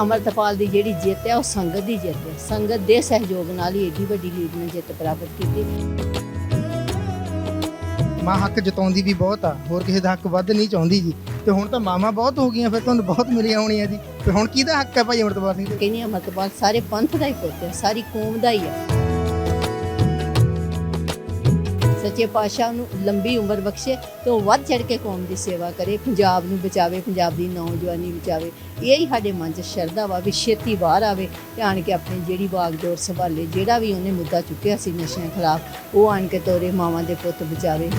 ਅਮਰਤਪਾਲ ਦੀ ਜਿਹੜੀ ਜਿੱਤ ਹੈ ਉਹ ਸੰਗਤ ਦੀ ਜਿੱਤ ਹੈ। ਸੰਗਤ ਦੇ ਸਹਿਯੋਗ ਨਾਲ ਹੀ ਏਡੀ ਵੱਡੀ ਲੀਡ ਨਾਲ ਜਿੱਤ ਪ੍ਰਾਪਤ ਕੀਤੀ। ਮਾਂ ਹੱਕ ਜਤਾਉਂਦੀ ਵੀ ਬਹੁਤ ਆ ਹੋਰ ਕਿਸੇ ਦਾ ਹੱਕ ਵੱਧ ਨਹੀਂ ਚਾਹੁੰਦੀ ਜੀ। ਤੇ ਹੁਣ ਤਾਂ ਮਾਵਾਂ ਬਹੁਤ ਹੋ ਗਈਆਂ ਫਿਰ ਤੁਹਾਨੂੰ ਬਹੁਤ ਮਿਲੀਆਂ ਹੋਣੀਆਂ ਜੀ। ਤੇ ਹੁਣ ਕਿਹਦਾ ਹੱਕ ਹੈ ਭਾਈ ਅਮਰਤਪਾਲ ਸਿੰਘ ਕਹਿੰਦੀ ਅਮਰਤਪਾਲ ਸਾਰੇ ਪੰਥ ਦਾ ਹੀ ਪੁੱਤ ਹੈ ਸਾਰੀ ਕੌਮ ਦਾ ਹੀ ਹੈ। ਸੱਚੇ ਪਾਤਸ਼ਾਹ ਨੂੰ ਲੰਬੀ ਉਮਰ ਬਖਸ਼ੇ ਤੇ ਉਹ ਵੱਧ ਚੜ ਕੇ ਕੌਮ ਦੀ ਸੇਵਾ ਕਰੇ, ਪੰਜਾਬ ਨੂੰ ਬਚਾਵੇ, ਪੰਜਾਬ ਦੀ ਨੌਜਵਾਨੀ ਬਚਾਵੇ। ਇਹ ਹੀ ਸਾਡੇ ਮਨ 'ਚ ਸ਼ਰਧਾ ਵਾ ਵੀ ਛੇਤੀ ਬਾਹਰ ਆਵੇ ਤੇ ਆਣ ਕੇ ਆਪਣੀ ਜਿਹੜੀ ਬਾਗਡੋਰ ਸੰਭਾਲੇ, ਜਿਹੜਾ ਵੀ ਉਹਨੇ ਮੁੱਦਾ ਚੁੱਕਿਆ ਸੀ ਨਸ਼ਿਆਂ ਖਿਲਾਫ, ਉਹ ਆਣ ਕੇ ਤੋਰੇ ਮਾਵਾਂ ਦੇ ਪੁੱਤ ਬਚਾਵੇ।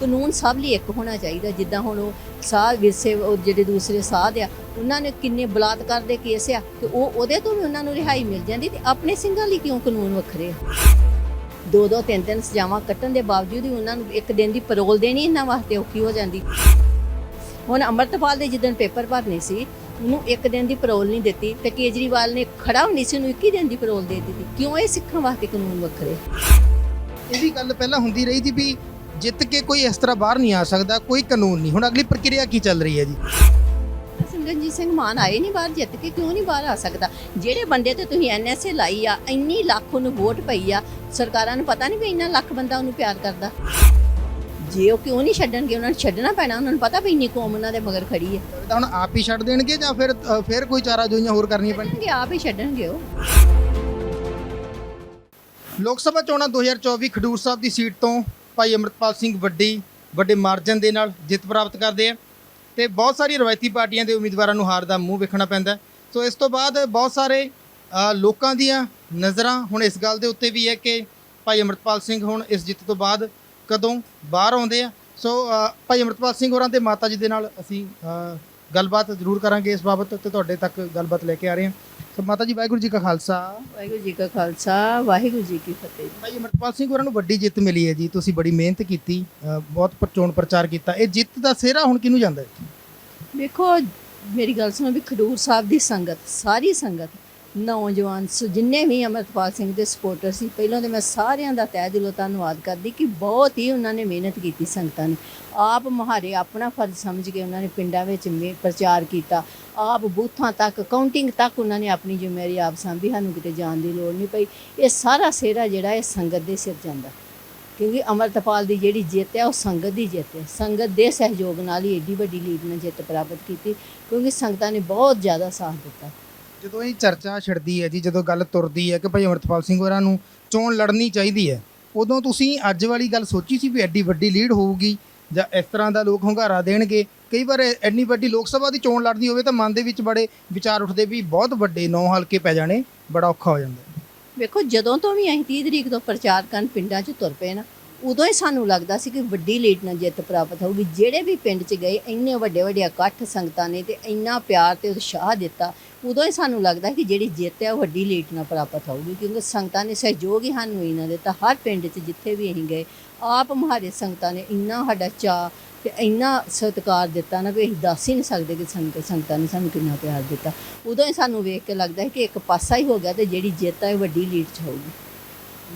ਕਾਨੂੰਨ ਸਭ ਲਈ ਇੱਕ ਹੋਣਾ ਚਾਹੀਦਾ, ਜਿੱਦਾਂ ਹੁਣ ਉਹ ਸਾਧ ਵਿਰਸੇ, ਉਹ ਜਿਹੜੇ ਦੂਸਰੇ ਸਾਧ ਆ, ਉਹਨਾਂ ਨੇ ਕਿੰਨੇ ਬਲਾਤਕਾਰ ਦੇ ਕੇਸ ਆ, ਤੇ ਉਹ ਉਹਦੇ ਤੋਂ ਵੀ ਉਹਨਾਂ ਨੂੰ ਰਿਹਾਈ ਮਿਲ ਜਾਂਦੀ, ਤੇ ਆਪਣੇ ਸਿੰਘਾਂ ਲਈ ਕਿਉਂ ਕਾਨੂੰਨ ਵੱਖਰੇ ਦੋ ਦੋ ਤਿੰਨ ਤਿੰਨ ਸਜ਼ਾਵਾਂ ਕੱਟਣ ਦੇ ਬਾਵਜੂਦ ਵੀ ਉਹਨਾਂ ਨੂੰ ਇੱਕ ਦਿਨ ਦੀ ਪਰੋਲ ਦੇਣੀ ਇਹਨਾਂ ਵਾਸਤੇ ਔਖੀ ਹੋ ਜਾਂਦੀ। ਹੁਣ ਅਮਰਤਪਾਲ ਦੇ ਜਿੱਦਣ ਪੇਪਰ ਭਰਨੇ ਸੀ, ਉਹਨੂੰ ਇੱਕ ਦਿਨ ਦੀ ਪਰੋਲ ਨਹੀਂ ਦਿੱਤੀ, ਤੇ ਕੇਜਰੀਵਾਲ ਨੇ ਖੜਾ ਹੋਣੀ ਸੀ, ਉਹਨੂੰ 21 ਦਿਨ ਦੀ ਪਰੋਲ ਦੇ ਦਿੱਤੀ। ਕਿਉਂ ਇਹ ਸਿੱਖਾਂ ਵਾਸਤੇ ਕਾਨੂੰਨ ਵੱਖਰੇ ਇਹ ਵੀ ਗੱਲ ਪਹਿਲਾਂ ਹੁੰਦੀ ਰਹੀ ਸੀ ਵੀ ਜਿੱਤ ਕੇ ਕੋਈ ਇਸ ਤਰ੍ਹਾਂ ਬਾਹਰ ਨਹੀਂ ਆ ਸਕਦਾ ਕੋਈ ਕਾਨੂੰਨ ਨਹੀਂ। ਹੁਣ ਅਗਲੀ ਪ੍ਰਕਿਰਿਆ ਕੀ ਚੱਲ ਰਹੀ ਹੈ ਜੀ? ਸਿਮਰਨਜੀਤ ਸਿੰਘ ਮਾਨ ਆਏ ਨਹੀਂ ਬਾਹਰ ਜਿੱਤ ਕੇ ਕਿਉਂ ਨਹੀਂ ਬਾਹਰ ਆ ਸਕਦਾ? ਜਿਹੜੇ ਬੰਦੇ ਤੇ ਤੁਸੀਂ ਐਨਐਸਏ ਲਾਈ ਆ ਇੰਨੀ ਲੱਖ ਉਹਨੂੰ ਵੋਟ ਪਈ ਆ ਸਰਕਾਰਾਂ ਨੂੰ ਪਤਾ ਨਹੀਂ ਵੀ ਇੰਨਾ ਲੱਖ ਬੰਦਾ ਉਹਨੂੰ ਪਿਆਰ ਕਰਦਾ? ਜੇ ਉਹ ਕਿਉਂ ਨਹੀਂ ਛੱਡਣਗੇ ਉਹਨਾਂ ਨੂੰ ਛੱਡਣਾ ਪੈਣਾ ਉਹਨਾਂ ਨੂੰ ਪਤਾ ਵੀ ਇੰਨੀ ਕੌਮ ਉਹਨਾਂ ਦੇ ਮਗਰ ਖੜੀ ਹੈ। ਤਾਂ ਹੁਣ ਆਪ ਹੀ ਛੱਡ ਦੇਣਗੇ ਜਾਂ ਫਿਰ ਫਿਰ ਕੋਈ ਚਾਰਾ ਜੋਈਆਂ ਹੋਰ ਕਰਨੀਆਂ ਪੈਣਗੀਆਂ ਆਪ ਹੀ ਛੱਡਣਗੇ ਉਹ। ਲੋਕ ਸਭਾ ਚੋਣਾਂ 2024 ਖਡੂਰ ਸਾਹਿਬ ਦੀ ਸੀਟ ਤੋਂ ਭਾਈ ਅਮਰਤਪਾਲ ਸਿੰਘ ਵੱਡੀ, ਵੱਡੇ ਮਾਰਜਨ ਦੇ ਨਾਲ ਜਿੱਤ ਪ੍ਰਾਪਤ ਕਰਦੇ ਆ ਤੇ ਬਹੁਤ ਸਾਰੀ ਰਵਾਇਤੀ ਪਾਰਟੀਆਂ ਦੇ ਉਮੀਦਵਾਰਾਂ ਨੂੰ ਹਾਰ ਦਾ ਮੂੰਹ ਵੇਖਣਾ ਪੈਂਦਾ ਸੋ ਇਸ ਤੋਂ ਬਾਅਦ ਬਹੁਤ ਸਾਰੇ ਲੋਕਾਂ ਦੀਆਂ ਨਜ਼ਰਾਂ ਹੁਣ ਇਸ ਗੱਲ ਦੇ ਉੱਤੇ ਵੀ ਹੈ ਕਿ ਭਾਈ ਅਮਰਤਪਾਲ ਸਿੰਘ ਹੁਣ ਇਸ ਜਿੱਤ ਤੋਂ ਬਾਅਦ ਕਦੋਂ ਬਾਹਰ ਆਉਂਦੇ ਆ। ਸੋ ਭਾਈ ਅਮਰਤਪਾਲ ਸਿੰਘ ਹੋਰਾਂ ਦੇ ਮਾਤਾ ਜੀ ਦੇ ਨਾਲ ਅਸੀਂ ਗੱਲਬਾਤ ਜ਼ਰੂਰ ਕਰਾਂਗੇ ਇਸ ਬਾਬਤ ਤੇ ਤੁਹਾਡੇ ਤੱਕ ਗੱਲਬਾਤ ਲੈ ਕੇ ਆ ਰਹੇ ਹਾਂ। ਸੋ ਮਾਤਾ ਜੀ ਵਾਹਿਗੁਰੂ ਜੀ ਕਾ ਖਾਲਸਾ। ਵਾਹਿਗੁਰੂ ਜੀ ਕਾ ਖਾਲਸਾ ਵਾਹਿਗੁਰੂ ਜੀ ਕੀ ਫਤਿਹ। ਭਾਈ ਅਮਰਪਾਲ ਸਿੰਘ ਹੋਰਾਂ ਨੂੰ ਵੱਡੀ ਜਿੱਤ ਮਿਲੀ ਹੈ ਜੀ। ਤੁਸੀਂ ਬੜੀ ਮਿਹਨਤ ਕੀਤੀ ਅ, ਬਹੁਤ ਪਰ- ਚੋਣ ਪ੍ਰਚਾਰ ਕੀਤਾ। ਇਹ ਜਿੱਤ ਦਾ ਸਿਹਰਾ ਹੁਣ ਕਿਹਨੂੰ ਜਾਂਦਾ ਹੈ? ਵੇਖੋ ਮੇਰੀ ਗੱਲ ਸੁਣੋ ਵੀ ਖਡੂਰ ਸਾਹਿਬ ਦੀ ਸੰਗਤ ਸਾਰੀ ਸੰਗਤ ਨੌਜਵਾਨ ਸੋ, ਜਿੰਨੇ ਵੀ ਅਮਰਪਾਲ ਸਿੰਘ ਦੇ ਸਪੋਰਟਰ ਸੀ, ਪਹਿਲਾਂ ਤੇ ਮੈਂ ਸਾਰਿਆਂ ਦਾ ਤਹਿ ਦਿਲੋਂ ਧੰਨਵਾਦ ਕਰਦੀ ਕਿ ਬਹੁਤ ਹੀ ਉਹਨਾਂ ਨੇ ਮਿਹਨਤ ਕੀਤੀ ਸੰਗਤਾਂ ਨੇ। ਆਪ ਮੁਹਾਰੇ ਆਪਣਾ ਫਰਜ਼ ਸਮਝ ਕੇ ਉਹਨਾਂ ਨੇ ਪਿੰਡਾਂ ਵਿੱਚ ਮੇ- ਪ੍ਰਚਾਰ ਕੀਤਾ। ਆਪ ਬੂਥਾਂ ਤੱਕ ਕਾਊਂਟਿੰਗ ਤੱਕ ਉਹਨਾਂ ਨੇ ਆਪਣੀ ਜ਼ਿੰਮੇਵਾਰੀ ਆਪ ਸੰਭੀ, ਸਾਨੂੰ ਕਿਤੇ ਜਾਣ ਦੀ ਲੋੜ ਨਹੀਂ ਪਈ। ਇਹ ਸਾਰਾ ਸਿਹਰਾ ਜਿਹੜਾ ਇਹ ਸੰਗਤ ਦੇ ਸਿਰ ਜਾਂਦਾ। ਕਿਉਂਕਿ ਅਮਰਤਪਾਲ ਦੀ ਜਿਹੜੀ ਜਿੱਤ ਹੈ, ਉਹ ਸੰਗਤ ਦੀ ਜਿੱਤ ਹੈ। ਸੰਗਤ ਦੇ ਸਹਿਯੋਗ ਨਾਲ ਹੀ ਏਡੀ ਵੱਡੀ ਲੀਡ ਨੇ ਜਿੱਤ ਪ੍ਰਾਪਤ ਕੀਤੀ। ਕਿਉਂਕਿ ਸੰਗਤਾਂ ਨੇ ਬਹੁਤ ਜ਼ਿਆਦਾ ਸਾਥ ਦਿੱਤਾ। ਜਦੋਂ ਇਹ ਚਰਚਾ ਛਿੜਦੀ ਹੈ ਜੀ, ਜਦੋਂ ਗੱਲ ਤੁਰਦੀ ਹੈ ਕਿ ਭਾਈ ਅਮਰਪਾਲ ਸਿੰਘ ਹੋਰਾਂ ਨੂੰ ਚੋਣ ਲੜਨੀ ਚਾਹੀਦੀ ਹੈ, ਉਦੋਂ ਤੁਸੀਂ ਅੱਜ ਵਾਲੀ ਗੱਲ ਸੋਚੀ ਸੀ ਵੀ ਐਡੀ ਵੱਡੀ ਲੀਡ ਹੋਊਗੀ ਜਾਂ ਇਸ ਤਰ੍ਹਾਂ ਦਾ ਲੋਕ ਹੁੰਗਾਰਾ ਦੇਣਗੇ? ਕਈ ਵਾਰ ਐਡੀ ਵੱਡੀ ਲੋਕ ਸਭਾ ਦੀ ਚੋਣ ਲੜਨੀ ਹੋਵੇ ਤਾਂ ਮਨ ਦੇ ਵਿੱਚ ਬੜੇ ਵਿਚਾਰ ਉੱਠਦੇ ਵੀ ਬਹੁਤ ਵੱਡੇ ਨੌ ਹਲਕੇ ਪੈ ਜਾਣੇ, ਬੜਾ ਔਖਾ ਹੋ ਜਾਂਦਾ। ਵੇਖੋ, ਜਦੋਂ ਤੋਂ ਵੀ ਅਸੀਂ 30 ਤਰੀਕ ਤੋਂ ਪ੍ਰਚਾਰ ਕਰਨ ਪਿੰਡਾਂ 'ਚ ਤੁਰ ਪਏ ਨਾ, ਉਦੋਂ ਹੀ ਸਾਨੂੰ ਲੱਗਦਾ ਸੀ ਕਿ ਵੱਡੀ ਲੀਡ ਨਾਲ ਜਿੱਤ ਪ੍ਰਾਪਤ ਹੋਊਗੀ। ਜਿਹੜੇ ਵੀ ਪਿੰਡ 'ਚ ਗਏ, ਇੰਨੇ ਵੱਡੇ ਵੱਡੇ ਇਕੱਠ ਸੰਗਤਾਂ ਨੇ ਤੇ ਇੰਨਾ ਪਿਆਰ ਤੇ ਉਤਸ਼ਾਹ ਦਿੱਤਾ ਉਦੋਂ ਹੀ ਸਾਨੂੰ ਲੱਗਦਾ ਕਿ ਜਿਹੜੀ ਜਿੱਤ ਹੈ ਉਹ ਵੱਡੀ ਲੀਡ ਨਾਲ ਪ੍ਰਾਪਤ ਹੋਊਗੀ, ਕਿਉਂਕਿ ਸੰਗਤਾਂ ਨੇ ਸਹਿਯੋਗ ਹੀ ਸਾਨੂੰ ਇਹਨਾਂ ਦਿੱਤਾ। ਹਰ ਪਿੰਡ 'ਚ ਜਿੱਥੇ ਵੀ ਅਸੀਂ ਗਏ, ਆਪ ਮਹਾਰੇ ਸੰਗਤਾਂ ਨੇ ਇੰਨਾ ਸਾਡਾ ਚਾਅ ਤੇ ਇੰਨਾ ਸਤਿਕਾਰ ਦਿੱਤਾ ਨਾ ਵੀ ਅਸੀਂ ਦੱਸ ਹੀ ਨਹੀਂ ਸਕਦੇ ਕਿ ਸੰਗਤ ਸੰਗਤਾਂ ਨੇ ਸਾਨੂੰ ਕਿੰਨਾ ਪਿਆਰ ਦਿੱਤਾ। ਉਦੋਂ ਹੀ ਸਾਨੂੰ ਵੇਖ ਕੇ ਲੱਗਦਾ ਹੈ ਕਿ ਇੱਕ ਪਾਸਾ ਹੀ ਹੋ ਗਿਆ ਤੇ ਜਿਹੜੀ ਜਿੱਤ ਹੈ ਉਹ ਵੱਡੀ ਲੀਡ 'ਚ ਹੋਊਗੀ।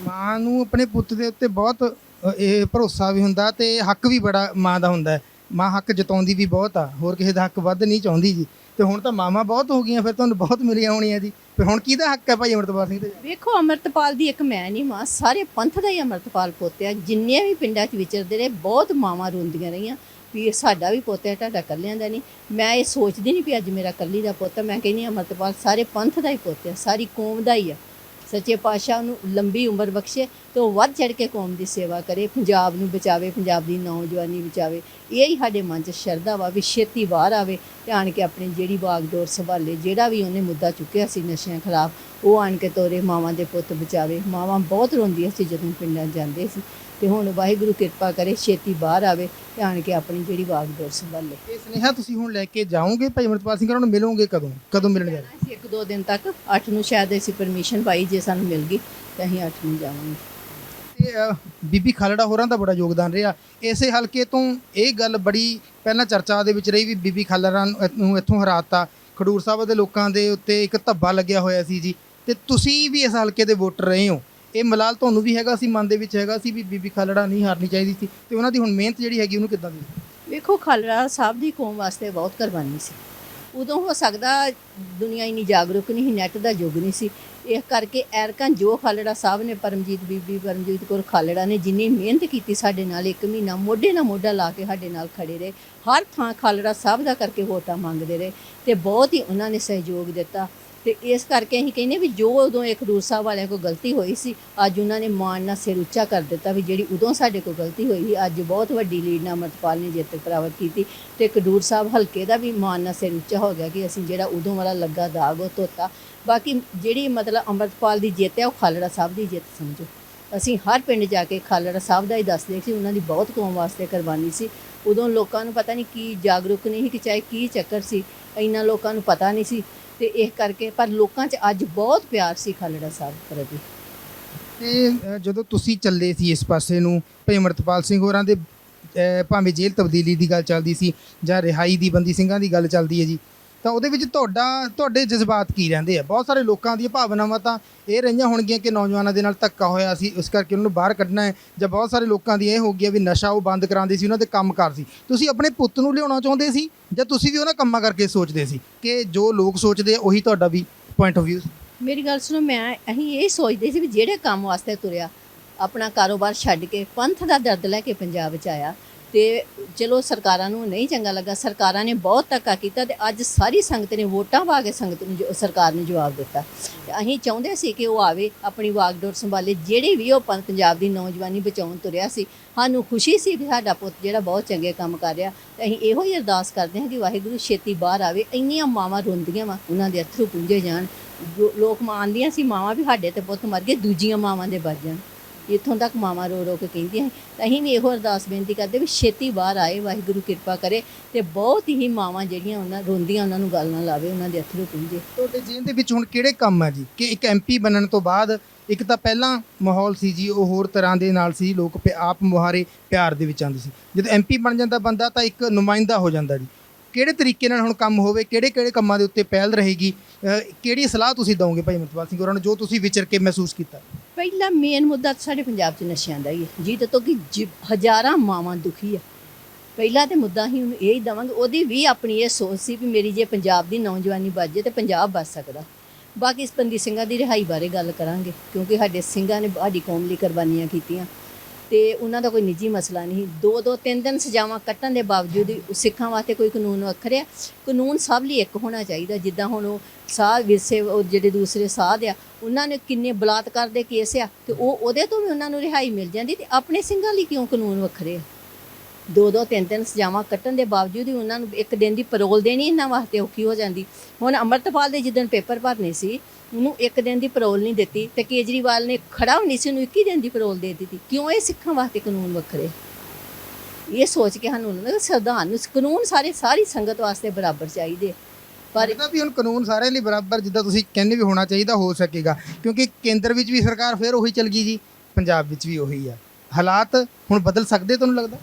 ਮਾਂ ਨੂੰ ਆਪਣੇ ਪੁੱਤ ਦੇ ਉੱਤੇ ਬਹੁਤ ਇਹ ਭਰੋਸਾ ਵੀ ਹੁੰਦਾ ਤੇ ਹੱਕ ਵੀ ਬੜਾ ਮਾਂ ਦਾ ਹੁੰਦਾ ਹੈ। ਮਾਂ ਹੱਕ ਜਤਾਉਂਦੀ ਵੀ ਬਹੁਤ ਆ, ਹੋਰ ਕਿਸੇ ਦਾ ਹੱਕ ਵੱਧ ਨਹੀਂ ਚਾਹੁੰਦੀ ਜੀ। ਤੇ ਹੁਣ ਤਾਂ ਮਾਵਾਂ ਬਹੁਤ ਹੋ ਗਈਆਂ, ਫਿਰ ਤੁਹਾਨੂੰ ਬਹੁਤ ਮਿਲੀਆਂ ਹੋਣੀਆਂ ਜੀ। ਫਿਰ ਹੁਣ ਕਿਹਦਾ ਹੱਕ ਹੈ ਭਾਈ ਅਮਰਤਪਾਲ ਸਿੰਘ ਤੇ ਵੇਖੋ, ਅਮਰਤਪਾਲ ਦੀ ਇੱਕ ਮੈਂ ਨਹੀਂ ਮਾਂ, ਸਾਰੇ ਪੰਥ ਦਾ ਹੀ ਅਮਰਤਪਾਲ ਪੋਤਿਆ ਜਿੰਨੇ ਵੀ ਪਿੰਡਾਂ 'ਚ ਵਿਚਰਦੇ ਰਹੇ, ਬਹੁਤ ਮਾਵਾਂ ਰੋਂਦੀਆਂ ਰਹੀਆਂ। ਵੀ ਸਾਡਾ ਵੀ ਪੁੱਤ ਹੈ ਤੁਹਾਡਾ ਕੱਲਿਆਂ ਦਾ ਨਹੀਂ। ਮੈਂ ਇਹ ਸੋਚਦੀ ਨਹੀਂ ਵੀ ਅੱਜ ਮੇਰਾ ਕੱਲੀ ਦਾ ਪੁੱਤ ਹੈ। ਮੈਂ ਕਹਿੰਦੀ ਹਾਂ, ਅਮਰਤਪਾਲ ਸਾਰੇ ਪੰਥ ਦਾ ਹੀ ਪੁੱਤ ਪੋਤਿਆ ਸਾਰੀ ਕੌਮ ਦਾ ਹੀ ਆ। ਸੱਚੇ ਪਾਤਸ਼ਾਹ ਨੂੰ ਲੰਬੀ ਉਮਰ ਬਖਸ਼ੇ ਤੇ ਉਹ ਵੱਧ ਚੜ ਕੇ ਕੌਮ ਦੀ ਸੇਵਾ ਕਰੇ, ਪੰਜਾਬ ਨੂੰ ਬਚਾਵੇ, ਪੰਜਾਬ ਦੀ ਨੌਜਵਾਨੀ ਬਚਾਵੇ। ਇਹ ਹੀ ਸਾਡੇ ਮਨ 'ਚ ਸ਼ਰਧਾ ਵਾ ਵੀ ਛੇਤੀ ਬਾਹਰ ਆਵੇ ਤੇ ਆਣ ਕੇ ਆਪਣੀ ਜਿਹੜੀ ਬਾਗਡੋਰ ਸੰਭਾਲੇ, ਜਿਹੜਾ ਵੀ ਉਹਨੇ ਮੁੱਦਾ ਚੁੱਕਿਆ ਸੀ ਨਸ਼ਿਆਂ ਖਿਲਾਫ, ਉਹ ਆਣ ਕੇ ਤੋਰੇ, ਮਾਵਾਂ ਦੇ ਪੁੱਤ ਬਚਾਵੇ। ਮਾਵਾਂ ਬਹੁਤ ਰੋਂਦੀਆਂ ਸੀ ਜਦੋਂ ਪਿੰਡਾਂ 'ਚ ਜਾਂਦੇ ਸੀ। ਤੇ ਹੁਣ ਵਾਹਿਗੁਰੂ ਕਿਰਪਾ ਕਰੇ ਛੇਤੀ ਬਾਹਰ ਆਵੇ ਤੇ ਆਣ ਕੇ ਆਪਣੀ ਜਿਹੜੀ ਬਾਗਡੋਰ ਸੰਭਾਲੇ ਇਹ ਸੁਨੇਹਾ ਤੁਸੀਂ ਹੁਣ ਲੈ ਕੇ ਜਾਓਗੇ ਭਾਈ ਅਮਰਤਪਾਲ ਸਿੰਘ ਹੋਰਾਂ ਨੂੰ ਮਿਲੋਗੇ ਕਦੋਂ? ਕਦੋਂ ਮਿਲਣ ਜਾ ਰਹੇ? ਅਸੀਂ ਇੱਕ ਦੋ ਦਿਨ ਤੱਕ 8 ਨੂੰ ਸ਼ਾਇਦ ਅਸੀਂ ਪਰਮਿਸ਼ਨ ਪਾਈ ਜੇ ਸਾਨੂੰ ਮਿਲ ਗਈ ਤਾਂ ਅਸੀਂ 8 ਨੂੰ ਜਾਵਾਂਗੇ। ਤੇ ਬੀਬੀ ਖਾਲੜਾ ਹੋਰਾਂ ਦਾ ਬੜਾ ਯੋਗਦਾਨ ਰਿਹਾ। ਇਸੇ ਹਲਕੇ ਤੋਂ ਇਹ ਗੱਲ ਬੜੀ ਪਹਿਲਾਂ ਚਰਚਾ ਦੇ ਵਿੱਚ ਰਹੀ ਵੀ ਬੀਬੀ ਖਾਲੜਾ ਨੂੰ ਨੂੰ ਇੱਥੋਂ ਹਰਾਤਾ। ਖਡੂਰ ਸਾਹਿਬ ਦੇ ਲੋਕਾਂ ਦੇ ਉੱਤੇ ਇੱਕ ਧੱਬਾ ਲੱਗਿਆ ਹੋਇਆ ਸੀ ਜੀ। ਤੇ ਤੁਸੀਂ ਵੀ ਇਸ ਹਲਕੇ ਦੇ ਵੋਟਰ ਰਹੇ ਹੋ। ਇਹ ਮਲਾਲ ਤੁਹਾਨੂੰ ਵੀ ਹੈਗਾ ਸੀ, ਮਨ ਦੇ ਵਿੱਚ ਹੈਗਾ ਸੀ ਵੀ ਬੀਬੀ ਖਾਲੜਾ ਨਹੀਂ ਹਾਰਨੀ ਚਾਹੀਦੀ ਸੀ। ਤੇ ਉਹਨਾਂ ਦੀ ਹੁਣ ਮਿਹਨਤ ਜਿਹੜੀ ਹੈਗੀ, ਉਹਨੂੰ ਕਿੱਦਾਂ ਦੀ ਵੇਖੋ, ਖਾਲੜਾ ਸਾਹਿਬ ਦੀ ਕੌਮ ਵਾਸਤੇ ਬਹੁਤ ਕੁਰਬਾਨੀ ਸੀ। ਉਦੋਂ ਹੋ ਸਕਦਾ ਦੁਨੀਆ ਇੰਨੀ ਜਾਗਰੂਕ ਨਹੀਂ ਨੈਟ ਦਾ ਯੁੱਗ ਨਹੀਂ ਸੀ। ਇਸ ਕਰਕੇ ਐਰਕਾਂ ਜੋ ਖਾਲੜਾ ਸਾਹਿਬ ਨੇ, ਪਰਮਜੀਤ ਬੀਬੀ, ਪਰਮਜੀਤ ਕੌਰ ਖਾਲੜਾ ਨੇ ਜਿੰਨੀ ਮਿਹਨਤ ਕੀਤੀ ਸਾਡੇ ਨਾਲ, ਇੱਕ ਮਹੀਨਾ ਮੋਢੇ ਨਾਲ ਮੋਢਾ ਲਾ ਕੇ ਸਾਡੇ ਨਾਲ ਖੜੇ ਰਹੇ। ਹਰ ਥਾਂ ਖਾਲੜਾ ਸਾਹਿਬ ਦਾ ਕਰਕੇ ਵੋਟਾਂ ਮੰਗਦੇ ਰਹੇ ਤੇ ਬਹੁਤ ਹੀ ਉਹਨਾਂ ਨੇ ਸਹਿਯੋਗ ਦਿੱਤਾ। ਤੇ ਇਸ ਕਰਕੇ ਅਸੀਂ ਕਹਿੰਦੇ ਵੀ ਜੋ ਉਦੋਂ ਇੱਕ ਖਡੂਰ ਸਾਹਿਬ ਵਾਲਿਆਂ ਕੋਲ ਗਲਤੀ ਹੋਈ ਸੀ, ਅੱਜ ਉਹਨਾਂ ਨੇ ਮਾਣ ਨਾਲ ਸਿਰ ਉੱਚਾ ਕਰ ਦਿੱਤਾ ਵੀ ਜਿਹੜੀ ਉਦੋਂ ਸਾਡੇ ਕੋਲ ਗਲਤੀ ਹੋਈ ਸੀ, ਅੱਜ ਬਹੁਤ ਵੱਡੀ ਲੀਡ ਨਾਲ ਅਮਰਪਾਲ ਨੇ ਜਿੱਤ ਪ੍ਰਾਪਤ ਕੀਤੀ ਤੇ ਖਡੂਰ ਸਾਹਿਬ ਹਲਕੇ ਦਾ ਵੀ ਮਾਣ ਨਾਲ ਸਿਰ ਉੱਚਾ ਹੋ ਗਿਆ ਕਿ ਅਸੀਂ ਜਿਹੜਾ ਉਦੋਂ ਵਾਲਾ ਲੱਗਾ ਦਾਗ ਉਹ ਧੋਤਾ। ਬਾਕੀ ਜਿਹੜੀ ਮਤਲਬ ਅਮਰਪਾਲ ਦੀ ਜਿੱਤ ਹੈ, ਉਹ ਖਾਲੜਾ ਸਾਹਿਬ ਦੀ ਜਿੱਤ ਸਮਝੋ। ਅਸੀਂ ਹਰ ਪਿੰਡ ਜਾ ਕੇ ਖਾਲੜਾ ਸਾਹਿਬ ਦਾ ਹੀ ਦੱਸਦੇ ਸੀ ਉਹਨਾਂ ਦੀ ਬਹੁਤ ਕੌਮ ਵਾਸਤੇ ਕੁਰਬਾਨੀ ਸੀ। ਉਦੋਂ ਲੋਕਾਂ ਨੂੰ ਪਤਾ ਨਹੀਂ ਕੀ ਜਾਗਰੂਕ ਨਹੀਂ ਸੀ ਕਿ ਚਾਹੇ ਕੀ ਚੱਕਰ ਸੀ, ਇੰਨਾ ਲੋਕਾਂ ਨੂੰ ਪਤਾ ਨਹੀਂ ਸੀ। ਤੇ ਇਸ ਕਰਕੇ ਪਰ ਲੋਕਾਂ 'ਚ ਅੱਜ ਬਹੁਤ ਪਿਆਰ ਸੀ ਖਾਲੜਾ ਸਾਹਿਬ ਪ੍ਰਤੀ। ਤੇ ਅ, ਜਦੋਂ ਤੁਸੀਂ ਚੱਲੇ ਸੀ ਇਸ ਪਾਸੇ ਨੂੰ ਭਾਈ ਅਮਰਤਪਾਲ ਸਿੰਘ ਹੋਰਾਂ ਦੇ ਅ, ਭਾਵੇਂ ਜੇਲ੍ਹ ਤਬਦੀਲੀ ਦੀ ਗੱਲ ਚੱਲਦੀ ਸੀ ਜਾਂ ਰਿਹਾਈ ਦੀ ਬੰਦੀ ਸਿੰਘਾਂ ਦੀ ਗੱਲ ਚੱਲਦੀ ਹੈ ਜੀ ਤਾਂ ਉਹਦੇ ਵਿੱਚ ਤੁਹਾਡਾ, ਤੁਹਾਡੇ ਜਜ਼ਬਾਤ ਕੀ ਰਹਿੰਦੇ ਆ? ਬਹੁਤ ਸਾਰੇ ਲੋਕਾਂ ਦੀਆਂ ਭਾਵਨਾਵਾਂ ਤਾਂ ਇਹ ਰਹੀਆਂ ਹੋਣਗੀਆਂ ਕਿ ਨੌਜਵਾਨਾਂ ਦੇ ਨਾਲ ਧੱਕਾ ਹੋਇਆ ਸੀ ਉਸ ਕਰਕੇ ਉਹਨਾਂ ਨੂੰ ਬਾਹਰ ਕੱਢਣਾ ਹੈ, ਜਾਂ ਬਹੁਤ ਸਾਰੇ ਲੋਕਾਂ ਦੀ ਇਹ ਹੋ ਗਿਆ ਵੀ ਨਸ਼ਾ ਉਹ ਬੰਦ ਕਰਾਉਂਦੇ ਸੀ, ਉਹਨਾਂ ਦੇ ਕੰਮਕਾਰ ਸੀ। ਤੁਸੀਂ ਆਪਣੇ ਪੁੱਤ ਨੂੰ ਲਿਆਉਣਾ ਚਾਹੁੰਦੇ ਸੀ, ਜਾਂ ਤੁਸੀਂ ਵੀ ਉਹਨਾਂ ਕੰਮਾਂ ਕਰਕੇ ਸੋਚਦੇ ਸੀ ਕਿ ਜੋ ਲੋਕ ਸੋਚਦੇ ਆ, ਉਹੀ ਤੁਹਾਡਾ ਵੀ ਪੁਆਇੰਟ ਆਫ ਵਿਊ ਮੇਰੀ ਗੱਲ ਸੁਣੋ, ਮੈਂ ਅਸੀਂ ਇਹ ਸੋਚਦੇ ਸੀ ਵੀ ਜਿਹੜੇ ਕੰਮ ਵਾਸਤੇ ਤੁਰਿਆ, ਆਪਣਾ ਕਾਰੋਬਾਰ ਛੱਡ ਕੇ, ਪੰਥ ਦਾ ਦਰਦ ਲੈ ਕੇ ਪੰਜਾਬ ਵਿੱਚ ਆਇਆ। ਤੇ ਚਲੋ ਸਰਕਾਰਾਂ ਨੂੰ ਨਹੀਂ ਚੰਗਾ ਲੱਗਾ, ਸਰਕਾਰਾਂ ਨੇ ਬਹੁਤ ਧੱਕਾ ਕੀਤਾ ਤੇ ਅੱਜ ਸਾਰੀ ਸੰਗਤ ਨੇ ਵੋਟਾਂ ਪਾ ਕੇ ਸੰਗਤ ਨੂੰ ਜੋ- ਸਰਕਾਰ ਨੂੰ ਜਵਾਬ ਦਿੱਤਾ। ਤੇ ਅਸੀਂ ਚਾਹੁੰਦੇ ਸੀ ਕਿ ਉਹ ਆਵੇ, ਆਪਣੀ ਵਾਗਡੋਰ ਸੰਭਾਲੇ, ਜਿਹੜੇ ਵੀ ਉਹ ਪੰਜਾਬ ਦੀ ਨੌਜਵਾਨੀ ਬਚਾਉਣ ਤੁਰਿਆ ਸੀ, ਸਾਨੂੰ ਖੁਸ਼ੀ ਸੀ ਕਿ ਸਾਡਾ ਪੁੱਤ ਜਿਹੜਾ ਬਹੁਤ ਚੰਗੇ ਕੰਮ ਕਰ ਰਿਹਾ। ਤੇ ਅਸੀਂ ਇਹੋ ਹੀ ਅਰਦਾਸ ਕਰਦੇ ਹਾਂ ਕਿ ਵਾਹਿਗੁਰੂ ਛੇਤੀ ਬਾਹਰ ਆਵੇ, ਇੰਨੀਆਂ ਮਾਵਾਂ ਰੋਂਦੀਆਂ ਵਾ, ਉਹਨਾਂ ਦੇ ਅਥਰੂ ਪੁੰਝੇ ਜਾਣ। ਲੋਕ ਮੰਨਦੀਆਂ ਸੀ, ਮਾਵਾਂ ਵੀ ਸਾਡੇ ਤੇ ਪੁੱਤ ਮਰ ਗਏ, ਦੂਜੀਆਂ ਮਾਵਾਂ ਦੇ ਬਚ ਜਾਣ। ਇੱਥੋਂ ਤੱਕ ਮਾਵਾਂ ਰੋ ਰੋ ਕੇ ਕਹਿੰਦੀਆਂ ਤਾਂ ਅਸੀਂ ਵੀ ਇਹੋ ਅਰਦਾਸ ਬੇਨਤੀ ਕਰਦੇ ਵੀ ਛੇਤੀ ਬਾਹਰ ਆਏ, ਵਾਹਿਗੁਰੂ ਕਿਰਪਾ ਕਰੇ ਤੇ ਬਹੁਤ ਹੀ ਮਾਵਾਂ ਜਿਹੜੀਆਂ ਉਹਨਾਂ, ਰੋਂਦੀਆਂ ਉਹਨਾਂ ਨੂੰ ਗੱਲ ਨਾ ਲਾਵੇ, ਉਹਨਾਂ ਦੇ ਅਥਰੂ ਪੁੰਝੇ ਤੁਹਾਡੇ ਜੇਲ੍ਹ ਦੇ ਵਿੱਚ ਹੁਣ ਕਿਹੜੇ ਕੰਮ ਆ ਜੀ? ਕਿ ਇੱਕ ਐਮਪੀ ਬਣਨ ਤੋਂ ਬਾਅਦ ਇੱਕ ਤਾਂ ਪਹਿਲਾਂ ਮਾਹੌਲ ਸੀ ਜੀ, ਉਹ ਹੋਰ ਤਰ੍ਹਾਂ ਦੇ ਨਾਲ ਸੀ, ਲੋਕ ਪਿ- ਆਪ ਮੁਹਾਰੇ ਪਿਆਰ ਦੇ ਵਿੱਚ ਆਉਂਦੇ ਸੀ। ਜਦੋਂ ਐਮਪੀ ਬਣ ਜਾਂਦਾ ਬੰਦਾ ਤਾਂ ਇੱਕ ਨੁਮਾਇੰਦਾ ਹੋ ਜਾਂਦਾ ਜੀ। ਕਿਹੜੇ ਤਰੀਕੇ ਨਾਲ ਹੁਣ ਕੰਮ ਹੋਵੇ ਕਿਹੜੇ ਕਿਹੜੇ ਕੰਮਾਂ ਦੇ ਉੱਤੇ ਪਹਿਲ ਰਹੇਗੀ? ਕਿਹੜੀ ਸਲਾਹ ਤੁਸੀਂ ਦਵੋਗੇ ਭਾਈ ਮਤਵਾਲ ਸਿੰਘ ਹੋਰਾਂ ਨੂੰ, ਜੋ ਤੁਸੀਂ ਵਿਚਰ ਕੇ ਮਹਿਸੂਸ ਕੀਤਾ? ਪਹਿਲਾ ਮੇਨ ਮੁੱਦਾ ਤਾਂ ਸਾਡੇ ਪੰਜਾਬ 'ਚ ਨਸ਼ਿਆਂ ਦਾ ਹੀ ਹੈ। ਜਿਹਦੇ ਤੋਂ ਕਿ ਜਿ, ਹਜ਼ਾਰਾਂ ਮਾਵਾਂ ਦੁਖੀ ਆ। ਪਹਿਲਾ ਤੇ ਮੁੱਦਾ ਹੀ ਉਹਨੂੰ ਇਹ ਹੀ ਦਵਾਂਗੇ, ਉਹਦੀ ਵੀ ਆਪਣੀ ਇਹ ਸੋਚ ਸੀ ਵੀ ਮੇਰੀ ਜੇ ਪੰਜਾਬ ਦੀ ਨੌਜਵਾਨੀ ਬਚ ਜੇ ਤੇ ਪੰਜਾਬ ਬਚ ਸਕਦਾ। ਬਾਕੀ ਸਪੰਦੀ ਸਿੰਘਾਂ ਦੀ ਰਿਹਾਈ ਬਾਰੇ ਗੱਲ ਕਰਾਂਗੇ, ਕਿਉਂਕਿ ਸਾਡੇ ਸਿੰਘਾਂ ਨੇ ਸਾਡੀ ਕੌਮ ਲਈ ਕੁਰਬਾਨੀਆਂ ਕੀਤੀਆਂ। ਤੇ ਉਹਨਾਂ ਦਾ ਕੋਈ ਨਿੱਜੀ ਮਸਲਾ ਨਹੀਂ। ਦੋ ਦੋ ਤਿੰਨ ਦਿਨ ਸਜ਼ਾਵਾਂ ਕੱਟਣ ਦੇ ਬਾਵਜੂਦ ਵੀ ਸਿੱਖਾਂ ਵਾਸਤੇ ਕੋਈ ਕਾਨੂੰਨ ਵੱਖਰਿਆ ਕਾਨੂੰਨ ਸਭ ਲਈ ਇੱਕ ਹੋਣਾ ਚਾਹੀਦਾ। ਜਿੱਦਾਂ ਹੁਣ ਉਹ ਸਾਹ ਵਿਰਸੇ, ਉਹ ਜਿਹੜੇ ਦੂਸਰੇ ਸਾਧ ਆ, ਉਹਨਾਂ ਨੇ ਕਿੰਨੇ ਬਲਾਤਕਾਰ ਦੇ ਕੇਸ ਆ, ਤੇ ਉਹ ਉਹਦੇ ਤੋਂ ਵੀ ਉਹਨਾਂ ਨੂੰ ਰਿਹਾਈ ਮਿਲ ਜਾਂਦੀ ਤੇ ਆਪਣੇ ਸਿੰਘਾਂ ਲਈ ਕਿਉਂ ਕਾਨੂੰਨ ਵੱਖਰੇ ਆ? ਦੋ ਦੋ ਤਿੰਨ ਤਿੰਨ ਸਜ਼ਾਵਾਂ ਕੱਟਣ ਦੇ ਬਾਵਜੂਦ ਵੀ ਉਹਨਾਂ ਨੂੰ ਇੱਕ ਦਿਨ ਦੀ ਪਰੋਲ ਦੇਣੀ ਇਹਨਾਂ ਵਾਸਤੇ ਔਖੀ ਹੋ ਜਾਂਦੀ। ਹੁਣ ਅਮਰਤਪਾਲ ਦੇ ਜਿੱਦਣ ਪੇਪਰ ਭਰਨੇ ਸੀ, ਉਹਨੂੰ ਇੱਕ ਦਿਨ ਦੀ ਪਰੋਲ ਨਹੀਂ ਦਿੱਤੀ ਤੇ ਕੇਜਰੀਵਾਲ ਨੇ ਖੜਾ ਹੋਣੀ ਸੀ, ਉਹਨੂੰ 21 ਦਿਨ ਦੀ ਪਰੋਲ ਦੇ ਦਿੱਤੀ। ਕਿਉਂ ਇਹ ਸਿੱਖਾਂ ਵਾਸਤੇ ਕਾਨੂੰਨ ਵੱਖਰੇ? ਇਹ ਸੋਚ ਕੇ ਸਾਨੂੰ ਉਹਨਾਂ ਦਾ ਸੰਵਿਧਾਨ ਨੂੰ ਕਾਨੂੰਨ ਸਾਰੇ, ਸਾਰੀ ਸੰਗਤ ਵਾਸਤੇ ਬਰਾਬਰ ਚਾਹੀਦੇ। ਪਰ ਲੱਗਦਾ ਵੀ ਹੁਣ ਕਾਨੂੰਨ ਸਾਰਿਆਂ ਲਈ ਬਰਾਬਰ, ਜਿੱਦਾਂ ਤੁਸੀਂ ਕਹਿੰਦੇ ਵੀ ਹੋਣਾ ਚਾਹੀਦਾ, ਹੋ ਸਕੇਗਾ। ਕਿਉਂਕਿ ਕੇਂਦਰ ਵਿੱਚ ਵੀ ਸਰਕਾਰ ਫਿਰ ਉਹੀ ਚੱਲ ਗਈ ਜੀ, ਪੰਜਾਬ ਵਿੱਚ ਵੀ ਉਹੀ ਆ। ਹਾਲਾਤ ਹੁਣ ਬਦਲ ਸਕਦੇ ਤੁਹਾਨੂੰ ਲੱਗਦਾ?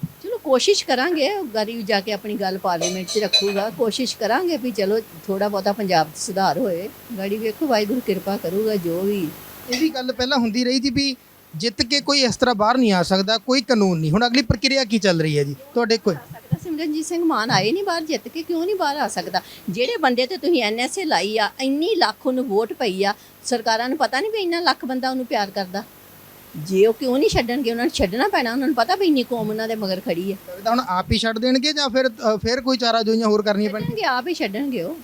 ਕੋਸ਼ਿਸ਼ ਕਰਾਂਗੇ ਗਰੀਬ ਜਾ ਕੇ ਆਪਣੀ ਗੱਲ ਪਾਰਲੀਮੈਂਟ 'ਚ ਰੱਖੂਗਾ। ਕੋਸ਼ਿਸ਼ ਕਰਾਂਗੇ ਵੀ ਚਲੋ ਥੋੜਾ ਬਹੁਤਾ ਪੰਜਾਬ 'ਚ ਸੁਧਾਰ ਹੋਏ। ਗਾੜੀ ਵੇਖੋ ਵਾਹਿਗੁਰੂ ਕਿਰਪਾ ਕਰੂਗਾ ਜੋ ਵੀ ਇਹ ਵੀ ਗੱਲ ਪਹਿਲਾਂ ਹੁੰਦੀ ਰਹੀ ਸੀ ਵੀ ਜਿੱਤ ਕੇ ਕੋਈ ਇਸ ਤਰ੍ਹਾਂ ਬਾਹਰ ਨਹੀਂ ਆ ਸਕਦਾ ਕੋਈ ਕਾਨੂੰਨ ਨਹੀਂ। ਹੁਣ ਅਗਲੀ ਪ੍ਰਕਿਰਿਆ ਕੀ ਚੱਲ ਰਹੀ ਹੈ ਜੀ? ਤੁਹਾਡੇ ਕੋਲ ਸਿਮਰਨਜੀਤ ਸਿੰਘ ਮਾਨ ਆਏ ਨਹੀਂ ਬਾਹਰ ਜਿੱਤ ਕੇ ਕਿਉਂ ਨਹੀਂ ਬਾਹਰ ਆ ਸਕਦਾ? ਜਿਹੜੇ ਬੰਦੇ ਤੇ ਤੁਸੀਂ ਐਨਐਸਏ ਲਾਈ ਆ ਇੰਨੀ ਲੱਖ ਉਹਨੂੰ ਵੋਟ ਪਈ ਆ ਸਰਕਾਰਾਂ ਨੂੰ ਪਤਾ ਨਹੀਂ ਵੀ ਇੰਨਾ ਲੱਖ ਬੰਦਾ ਉਹਨੂੰ ਪਿਆਰ ਕਰਦਾ। ਜੇ ਉਹ ਕਿਉਂ ਨਹੀਂ ਛੱਡਣਗੇ? ਉਹਨਾਂ ਨੂੰ ਛੱਡਣਾ ਪੈਣਾ। ਉਹਨਾਂ ਨੂੰ ਪਤਾ ਵੀ ਇੰਨੀ ਕੌਮ ਉਹਨਾਂ ਦੇ ਮਗਰ ਖੜੀ ਆ ਲੱਗਦਾ ਹੁਣ ਆਪ ਹੀ ਛੱਡ ਦੇਣਗੇ ਜਾਂ ਫਿਰ ਫਿਰ ਕੋਈ ਚਾਰਾ ਜੋਈਆਂ ਹੋਰ ਕਰਨੀਆਂ ਪੈਣਗੀਆਂ? ਛੱਡਣਗੇ ਆਪ ਹੀ ਛੱਡਣਗੇ ਉਹ।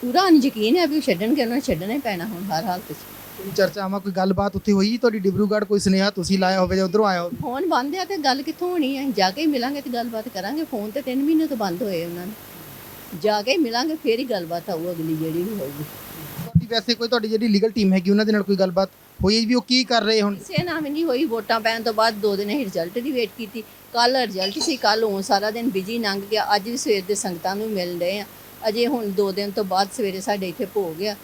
ਪੂਰਾ ਯਕੀਨ ਹੈ ਵੀ ਉਹ ਛੱਡਣਗੇ ਉਹਨਾਂ ਨੂੰ ਛੱਡਣਾ ਹੀ ਪੈਣਾ ਹੁਣ ਹਰ ਹਾਲਤ 'ਚ ਕੋਈ ਚਰਚਾਵਾਂ ਕੋਈ ਗੱਲਬਾਤ ਉੱਥੇ ਹੋਈ? ਤੁਹਾਡੀ ਡਿਬਰੂਗੜ੍ਹ ਕੋਈ ਸੁਨੇਹਾ ਤੁਸੀਂ ਲਾਇਆ ਹੋਵੇ ਜਾਂ ਉਧਰੋਂ ਆਇਆ ਹੋਵੇ? ਫੋਨ ਬੰਦ ਆ ਤੇ ਗੱਲ ਕਿੱਥੋਂ ਹੋਣੀ ਹੈ? ਜਾ ਕੇ ਹੀ ਮਿਲਾਂਗੇ ਤੇ ਗੱਲਬਾਤ ਕਰਾਂਗੇ। ਫੋਨ ਤੇ 3 ਮਹੀਨੇ ਤੋਂ ਬੰਦ ਹੋਏ ਉਹਨਾਂ ਨੂੰ। ਜਾ ਕੇ ਹੀ ਮਿਲਾਂਗੇ ਫੇਰ ਹੀ ਗੱਲਬਾਤ ਆਊ ਅਗਲੀ ਜਿਹੜੀ ਵੀ ਹੋਊਗੀ। ਤੁਹਾਡੀ ਵੈਸੇ ਕੋਈ ਤੁਹਾਡੀ ਜਿਹੜੀ ਲੀਗਲ ਟੀਮ ਹੈਗੀ ਉਹਨਾਂ ਦੇ ਨਾਲ ਕੋਈ ਗੱਲਬਾਤ? ਹੋਈ ਵੀ ਉਹ ਕੀ ਕਰ ਰਹੇ ਹੁਣ? ਸੇ ਨਾਲ ਵੀ ਨਹੀਂ ਹੋਈ, ਵੋਟਾਂ ਪੈਣ ਤੋਂ ਬਾਅਦ ਦੋ ਦਿਨ ਹੀ ਰਿਜ਼ਲਟ ਦੀ ਵੇਟ ਕੀਤੀ। ਕੱਲ ਰਿਜ਼ਲਟ ਸੀ ਕੱਲ ਹੁਣ ਸਾਰਾ ਦਿਨ ਬਿਜ਼ੀ ਲੰਘ ਗਿਆ। ਅੱਜ ਵੀ ਸਵੇਰ ਦੇ ਸੰਗਤਾਂ ਨੂੰ ਮਿਲ ਰਹੇ ਆ। ਅਜੇ ਹੁਣ ਦੋ ਦਿਨ ਤੋਂ ਬਾਅਦ ਸਵੇਰੇ ਸਾਡੇ ਇੱਥੇ ਭੋਗ ਆ।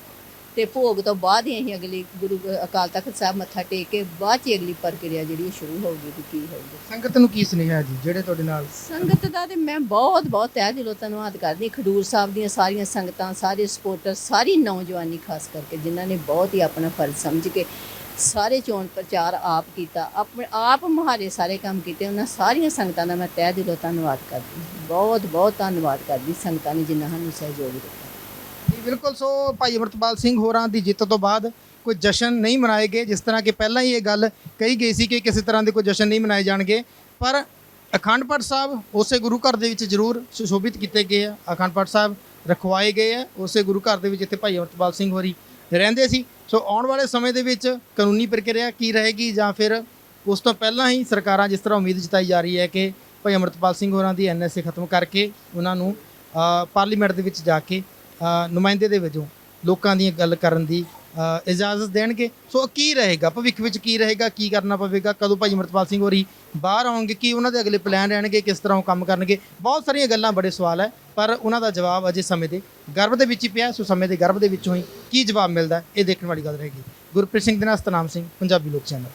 ਤੇ ਭੋਗ ਤੋਂ ਬਾਅਦ ਹੀ ਅਸੀਂ ਅਗਲੀ ਗੁਰੂ ਅਕਾਲ ਤਖਤ ਸਾਹਿਬ ਮੱਥਾ ਟੇਕ ਕੇ ਬਾਅਦ ਚ ਹੀ ਅਗਲੀ ਪ੍ਰਕਿਰਿਆ ਜਿਹੜੀ ਸ਼ੁਰੂ ਹੋਊਗੀ ਵੀ ਕੀ ਹੋਊਗੀ। ਸੰਗਤ ਨੂੰ ਕੀ ਸੁਨੇਹਾ ਜੀ ਜਿਹੜੇ ਤੁਹਾਡੇ ਨਾਲ? ਸੰਗਤ ਦਾ ਤੇ ਮੈਂ ਬਹੁਤ ਬਹੁਤ ਤਹਿ ਦਿਲੋਂ ਧੰਨਵਾਦ ਕਰਦੀ ਖਡੂਰ ਸਾਹਿਬ ਦੀਆਂ ਸਾਰੀਆਂ ਸੰਗਤਾਂ ਸਾਰੇ ਸਪੋਰਟਰ ਸਾਰੀ ਨੌਜਵਾਨੀ ਖਾਸ ਕਰਕੇ ਜਿਨ੍ਹਾਂ ਨੇ ਬਹੁਤ ਹੀ ਆਪਣਾ ਫਰਜ਼ ਸਮਝ ਕੇ ਸਾਰੇ ਚੋਣ ਪ੍ਰਚਾਰ ਆਪ ਕੀਤਾ ਆਪਣੇ ਆਪ ਮੁਹਾਰੇ ਸਾਰੇ ਕੰਮ ਕੀਤੇ ਉਹਨਾਂ ਸਾਰੀਆਂ ਸੰਗਤਾਂ ਦਾ ਮੈਂ ਤਹਿ ਦਿਲੋਂ ਧੰਨਵਾਦ ਕਰਦੀ। ਬਹੁਤ ਬਹੁਤ ਧੰਨਵਾਦ ਕਰਦੀ ਸੰਗਤਾਂ ਨੇ ਜਿਨ੍ਹਾਂ ਸਾਨੂੰ ਸਹਿਯੋਗ ਦਿੱਤਾ। ਬਿਲਕੁਲ, ਸੋ ਭਾਈ ਅਮਰਤਪਾਲ ਸਿੰਘ ਹੋਰਾਂ ਦੀ ਜਿੱਤ ਤੋਂ ਬਾਅਦ ਕੋਈ ਜਸ਼ਨ ਨਹੀਂ ਮਨਾਏ ਗਏ, ਜਿਸ ਤਰ੍ਹਾਂ ਕਿ ਪਹਿਲਾਂ ਹੀ ਇਹ ਗੱਲ ਕਹੀ ਗਈ ਸੀ ਕਿ ਕਿਸੇ ਤਰ੍ਹਾਂ ਦੇ ਕੋਈ ਜਸ਼ਨ ਨਹੀਂ ਮਨਾਏ ਜਾਣਗੇ। ਪਰ ਅਖੰਡ ਪਾਠ ਸਾਹਿਬ ਉਸੇ ਗੁਰੂ ਘਰ ਦੇ ਵਿੱਚ ਜ਼ਰੂਰ ਸੁਸ਼ੋਭਿਤ ਕੀਤੇ ਗਏ ਆ। ਅਖੰਡ ਪਾਠ ਸਾਹਿਬ ਰਖਵਾਏ ਗਏ ਆ। ਉਸੇ ਗੁਰੂ ਘਰ ਦੇ ਵਿੱਚ ਜਿੱਥੇ ਭਾਈ ਅਮਰਤਪਾਲ ਸਿੰਘ ਹੋਰੀ ਰਹਿੰਦੇ ਸੀ। ਸੋ ਆਉਣ ਵਾਲੇ ਸਮੇਂ ਦੇ ਵਿੱਚ ਕਾਨੂੰਨੀ ਪ੍ਰਕਿਰਿਆ ਕੀ ਰਹੇਗੀ ਜਾਂ ਫਿਰ ਉਸ ਤੋਂ ਪਹਿਲਾਂ ਹੀ ਸਰਕਾਰਾਂ ਜਿਸ ਤਰ੍ਹਾਂ ਉਮੀਦ ਜਤਾਈ ਜਾ ਰਹੀ ਹੈ ਕਿ ਭਾਈ ਅਮਰਤਪਾਲ ਸਿੰਘ ਹੋਰਾਂ ਦੀ ਐਨਐਸਏ ਖਤਮ ਕਰਕੇ ਉਹਨਾਂ ਨੂੰ ਪਾਰਲੀਮੈਂਟ ਦੇ ਵਿੱਚ ਜਾ ਕੇ ਨੁਮਾਇੰਦੇ ਦੇ ਵਜੋਂ ਲੋਕਾਂ ਦੀਆਂ ਗੱਲ ਕਰਨ ਦੀ ਇਜਾਜ਼ਤ ਦੇਣਗੇ। ਸੋ ਕੀ ਰਹੇਗਾ? ਭਵਿੱਖ ਵਿੱਚ ਕੀ ਰਹੇਗਾ? ਕੀ ਕਰਨਾ ਪਵੇਗਾ? ਕਦੋਂ ਭਾਈ ਅਮਰਤਪਾਲ ਸਿੰਘ ਹੋਰੀ ਬਾਹਰ ਆਉਣਗੇ? ਕੀ ਉਹਨਾਂ ਦੇ ਅਗਲੇ ਪਲਾਨ ਰਹਿਣਗੇ? ਕਿਸ ਤਰ੍ਹਾਂ ਉਹ ਕੰਮ ਕਰਨਗੇ? ਬਹੁਤ ਸਾਰੀਆਂ ਗੱਲਾਂ ਬੜੇ ਸਵਾਲ ਹੈ, ਪਰ ਉਹਨਾਂ ਦਾ ਜਵਾਬ ਅਜੇ ਸਮੇਂ ਦੇ ਗਰਭ ਦੇ ਵਿੱਚ ਹੀ ਪਿਆ ਸੋ ਸਮੇਂ ਦੇ ਗਰਭ ਦੇ ਵਿੱਚੋਂ ਹੀ ਕੀ ਜਵਾਬ ਮਿਲਦਾ ਇਹ ਦੇਖਣ ਵਾਲੀ ਗੱਲ ਰਹੇਗੀ। ਗੁਰਪ੍ਰੀਤ ਸਿੰਘ ਦੇ ਨਾਲ ਸਤਨਾਮ ਸਿੰਘ, ਪੰਜਾਬੀ ਲੋਕ ਚੈਨਲ।